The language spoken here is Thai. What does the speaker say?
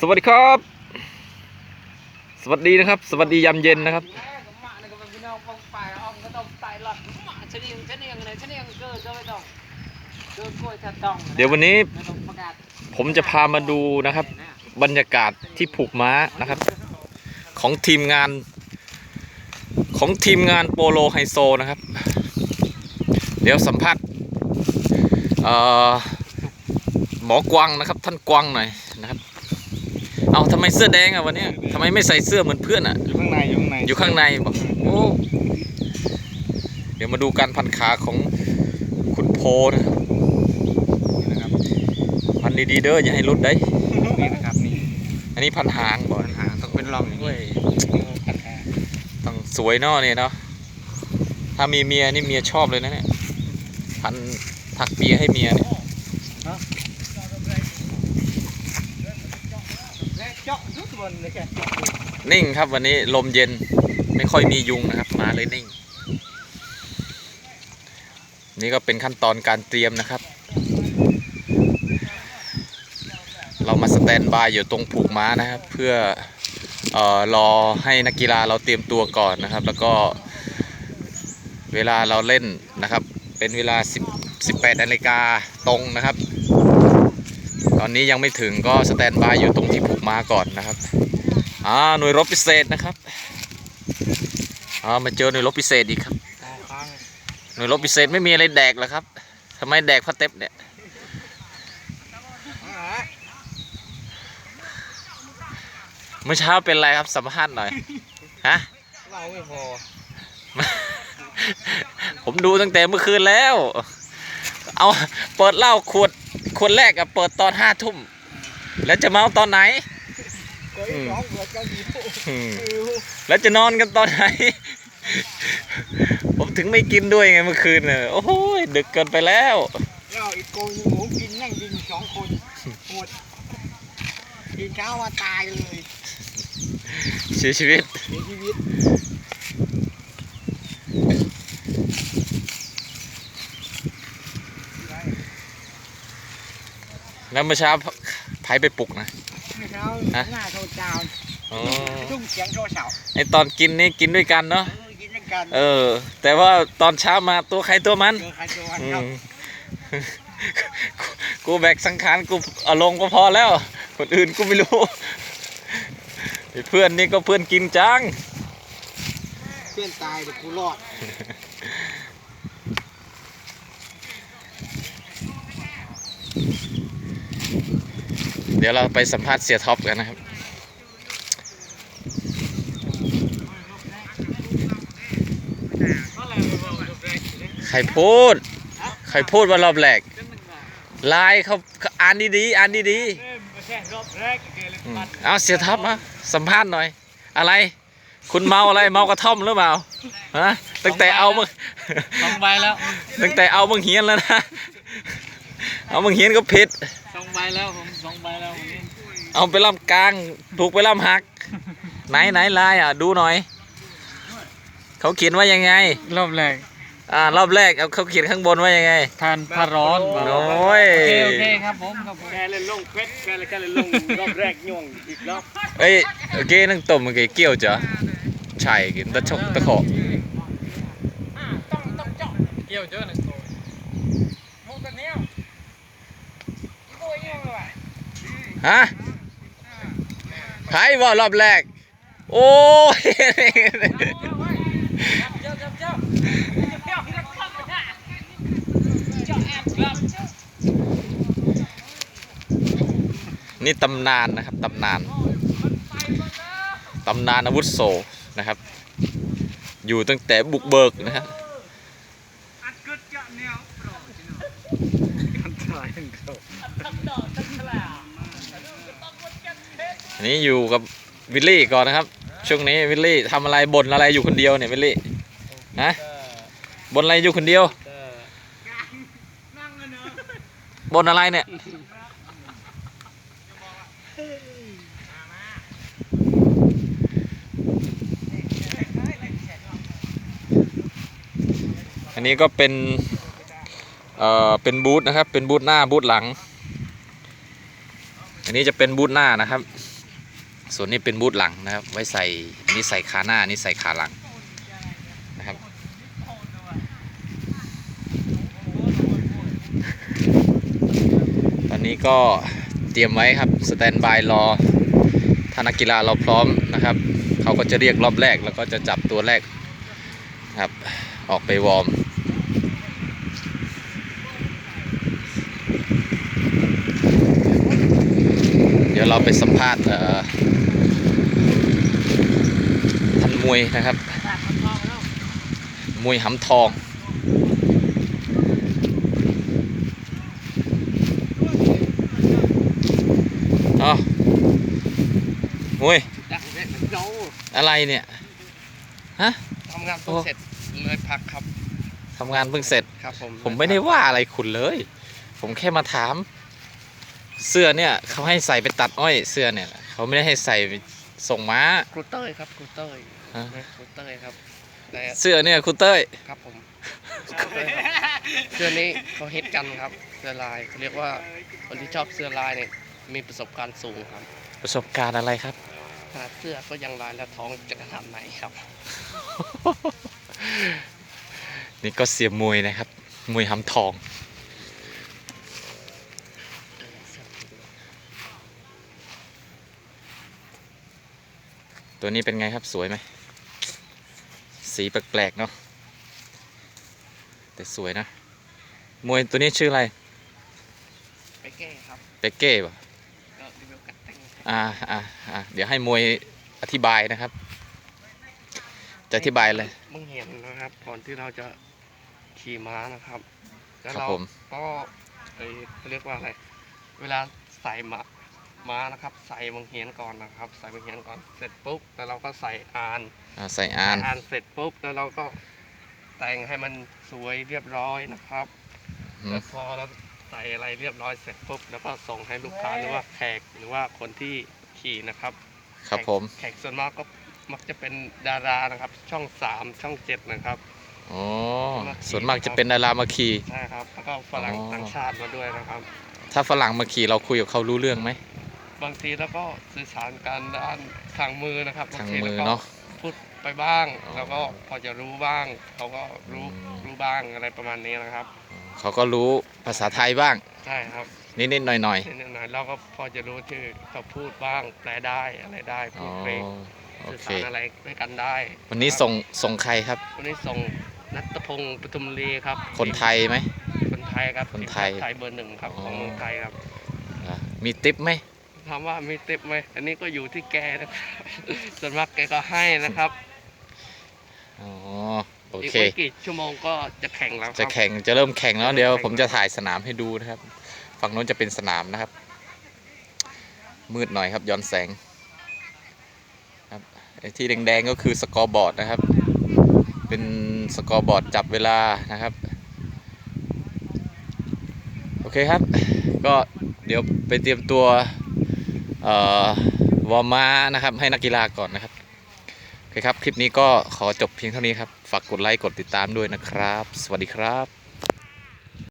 สวัสดีครับ สวัสดีนะครับ สวัสดียามเย็นนะครับเดี๋ยววันนี้ผมจะพามาดูนะครับ บรรยากาศที่ผูกม้านะครับ ของทีมงาน ของทีมงานโปโลไฮโซนะครับ เดี๋ยวสัมภาษณ์หมอกวางนะครับ ท่านกวางหน่อย เอาทำไมเสื้อแดงอะวันเนี้ยทำไมไม่ใส่เสื้อเหมือนเพื่อนอะ อยู่ข้างในอยู่ข้างในอยู่ข้างในบอกโอ้เดี๋ยวมาดูการพันขาของคุณโพนะครับนี่นะครับพันดีๆเด้ออย่าให้หลุดได้นี่นะครับนี่อันนี้พันหางบอกปัญหาต้องเป็นร่องอย่างเว้นี้ยปัญหาต้องสวยเนาะเนี่ยเนาะถ้ามีเมียนี่เมียชอบเลยนะเนี่ยพันถักเปียให้เมียเนี่ย เจาะทุกวั นเลยแกนิ่งครับวันนี้ลมเย็นไม่ค่อยมียุงนะครับมาเลยนิ่ง นี่ก็เป็นขั้นตอนการเตรียมนะครับ เรามาสแตนบายอยู่ตรงผูกม้านะครับ เพื่อออรอให้นักกีฬาเราเตรียมตัวก่อนนะครับ แล้วก็เวลาเราเล่นนะครับ เป็นเวลา10 18นาฬิกาตรงนะครับ ตอนนี้ยังไม่ถึงก็สแตนบายอยู่ตรงที่ผูกม้าก่อนนะครับอ่าหน่วยรบพิเศษนะครับอ่ามาเจอหน่วยรบพิเศษอีกครับค้างหน่วยรบพิเศษไม่มีอะไรแดกเหรอครับทำไมแดกพระเต็บเนี่ยเมื่อเช้าเป็นไรครับสัมภาษณ์หน่อยฮะเราไม่พอ ผมดูตั้งแต่เมื่อคืนแล้ว เอาเปิดเหล้าขวด ขวดแรกอะเปิดตอนห้าทุ่ม แล้วจะเมาตอนไหนก็อีกสองเผื่อเจ้าดีอืมแล้วจะนอนกันตอนไหน ผมถึงไม่กินด้วยไงเมื่อคืนเนี่ยโอ้โหดึกเกินไปแล้วเราอีกโกยหมูกินนั่งกินสองคนหมดกินเช้ามาตายเลยเสียชีวิตเสียชีวิต แล้วเมื่อเช้าไผไปปลุกนะเช้าฮะ หน้าโซจาวอ๋อทุ่งเสียงโชว์เสาไอตอนกินนี่กินด้วยกันเนาะ เออกินด้วยกันเออ แต่ว่าตอนเช้ามาตัวใครตัวมัน เจอใครตัวมันอืครับม กูแบกสังขารกูเอาลงก็พอแล้ว คนอื่นกูไม่รู้ไอ้เพื่อนนี่ก็เพื่อนกินจัง เพื่อนตายแต่กูรอด เดี๋ยวเราไปสัมภาษณ์เสียท็อปกันนะครับ ใครพูด ใครพูดว่ารอบแรกไลน์เขาเขาอ่านดีๆอ่านดีๆอืมเอาเสียท็อปมาสัมภาษณ์หน่อย อะไร คุณเมาอะไรเมากระท่อมหรือเปล่าฮะตั้งแต่เอามึงสองใบแล้ว ตั้งแต่เอามึงเฮียนแล้วนะ เอามึงเฮียนก็ผิดสองใบแล้วผม สองใบแล้ววันนี้เอาไปล่ำกลาง ถูกไปล่ำหัก ไหนไหนลายอะ ดูหน่อย เขาเขียนว่ายังไง รอบแรกอ่ารอบแรกเอาเขาเขียนข้างบนว่ายังไงทานผ้าร้อนโอ้ยโอเคโอเคครับผมครับผมแกเล่นลงเพชรแกเลยแกเล่นลงรอบแรกย่วงอีกรอบเอ้ยโอเคนั่งต้มมันเกี่ยวจ้ะใช่กินตะชกตะขอเกี่ยวเจอหนึ่งตัวมุกตัวเนี้ยตัวเนี้ยเลย ฮะใครว่ารอบแรก โอ้ยเจ้าเจ้าเจ้าเจ้าเจ้าเจ้าแอบครับนี่ตำนานนะครับตำนานตำนานอาวุธโสนะครับ อยู่ตั้งแต่บุกเบิกนะฮะอัดกึดจะแนวอันตรายทั้งเขา อันนี้อยู่กับวิลลี่ก่อนนะครับ ช่วงนี้วิลลี่ทำอะไรบ่นอะไรอยู่คนเดียวเนี่ยวิลลี่ฮะบ่นอะไรอยู่คนเดียวบ่นอะไรเนี่ยอันนี้ก็เป็น เอ่อ เป็นบูธนะครับ เป็นบูธหน้าบูธหลัง อันนี้จะเป็นบูทหน้านะครับ ส่วนนี้เป็นบูทหลังนะครับ ไว้ใส่นี่ใส่ขาหน้านี่ใส่ขาหลังนะครับ ตอนนี้ก็เตรียมไว้ครับสแตนบายรอถ้านักกีฬาเราพร้อมนะครับเขาก็จะเรียกรอบแรกแล้วก็จะจับตัวแรกครับออกไปวอร์มเดี๋ยวเราไปสัมภาษณ์เอ่อ มวยนะครับ มวยหำทองอ๋อมวยดักเด็ดโนอะไรเนี่ย ฮะทำงานเพิ่งเสร็จเลยพักครับทำงานเพิ่งเสร็จครับผมผมไม่ได้ว่าอะไรคุณเลย ผมแค่มาถาม เสื้อเนี่ยเขาให้ใส่ไปตัดอ้อยเสื้อเนี่ยเขาไม่ได้ให้ใส่ไปส่งม้าครูเต้ยครับครูเต้ย ฮะครูเต้ยครับแต่เสื้อเนี่ยคุณเต้ย ครับผมเสื้อนี้เขาฮิตกันครับเสื้อลายเขาเรียกว่าคนที่ชอบเสื้อลายเนี่ยมีประสบการณ์สูงครับประสบการณ์อะไรครับ ขนาดเสื้อก็ยังลายและท้องจะขนาดไหนครับ นี่ก็เสียมวยนะครับ มวยหำทอง ตัวนี้เป็นไงครับสวยไหม สีแปลกๆเนาะแต่สวยนะ มวยตัวนี้ชื่ออะไรไปแก้ครับเปเก้ป่ะก็รีวิวกัดแต่งครับอ่าอ่าอ่าเดี๋ยวให้มวยอธิบายนะครับ จะอธิบายเลยมึงเห็นนะครับ ก่อนที่เราจะขี่ม้านะครับ แล้วครับเราผมก็เอ้ยเขาเรียกว่าอะไร เวลาใส่ม้า ม้านะครับ ใส่บังเหียนก่อนนะครับ ใส่บังเหียนก่อนเสร็จปุ๊บแล้วเราก็ใส่อานอ่าใส่อานใส่อานเสร็จปุ๊บแล้วเราก็แต่งให้มันสวยเรียบร้อยนะครับอืมแล้วพอเราใส่อะไรเรียบร้อยเสร็จปุ๊บแล้วก็ส่งให้ลูกค้าหรือว่าแขกหรือว่าคนที่ขี่นะครับ ครับผมแขกส่วนมากก็มักจะเป็นดารานะครับ ช่องสามช่องเจ็ดนะครับ อ๋อส่วนมากจะเป็นดารามาขี่ ใช่ครับ แล้วก็ฝรั่งอ๋อ ต่างชาติมาด้วยนะครับ ถ้าฝรั่งมาขี่เราคุยกับเขารู้เรื่องไหม บางทีแล้วก็สื่อสารกันด้านทางมือนะครับทางบทีมือแล้วก็เนาะ พูดไปบ้าง อ๋อ แล้วก็พอจะรู้บ้าง เขาก็รู้อืมรู้บ้างอะไรประมาณนี้นะครับ เขาก็รู้ภาษาไทยบ้าง ใช่ครับนิดๆหน่อยนิดหน่อยๆเราก็พอจะรู้ที่เขาพูดบ้างแปลได้อะไรได้ๆพูอ๋อดเพลงโอสื่อเค สารอะไรด้วยกันได้วันนี้ครับส่งส่งใครครับ วันนี้ส่งนัทพงศ์ปทุมรีครับคนไทยไหม คนไทยครับคนไทยทีมชาติไทยเบอร์หนึ่งครับอ๋อ ของเมืองไทยครับ อะมีติปไหม ถามว่ามีเต็มไหมอันนี้ก็อยู่ที่แกนะครับส่วนมากแกก็ให้นะครับอ๋อโออีกเค ไม่กี่ชั่วโมงก็จะแข่งแล้วคจะรับ แข่งจะเริ่มแข่งแล้วจะเริ่มเดี๋ยวแข่งผมจะถ่ายสนามให้ดูนะครับ ฝั่งโน้นจะเป็นสนามนะครับ มืดหน่อยครับย้อนแสงครับไอ้ที่แดงๆก็คือสกอร์บอร์ดนะครับ เป็นสกอร์บอร์ดจับเวลานะครับ โอเคครับ ก็เดี๋ยวไปเตรียมตัวเอ่อ วอร์มม้านะครับ ให้นักกีฬาก่อนนะครับโอเคครับ คลิปนี้ก็ขอจบเพียงเท่านี้ครับ ฝากกดไลค์ กดติดตามด้วยนะครับ สวัสดีครับ